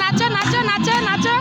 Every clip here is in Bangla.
নাচো নাচো নাচো নাচো।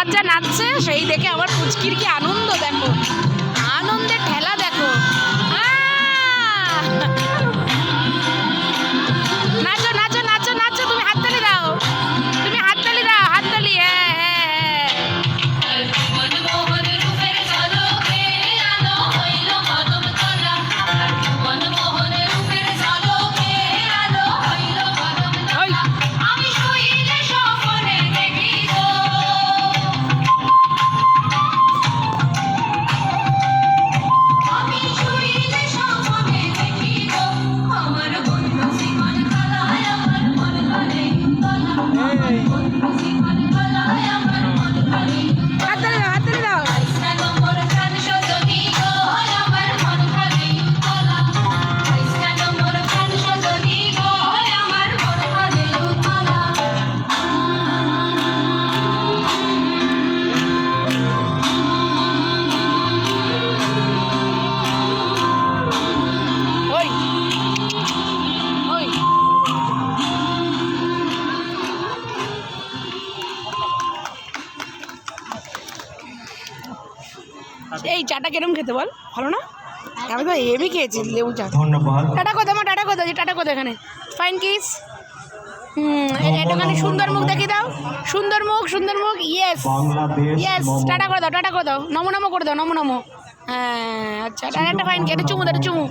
বাচ্চা নাচছে সেই দেখে আমার পুচকির কি আনন্দ দেখো। আমার এই চাটা কেরম খেতে বল? ভালো না? আমি তো হেভি খেয়েছি লেবু চা। টাটা কোথাও আমার টাটা কোথাও টাটা কোথাও এখানে? ফাইন কিস হুম একটুখানি সুন্দর মুখ দেখিয়ে দাও। সুন্দর মুখ সুন্দর মুখ ইয়েস ইয়েস টাটা করে দাও টাটা করে দাও। নমো নমো করে দাও নমো নমো। হ্যাঁ আচ্ছা আর একটা ফাইন কি একটা চুমু দাও চুমু।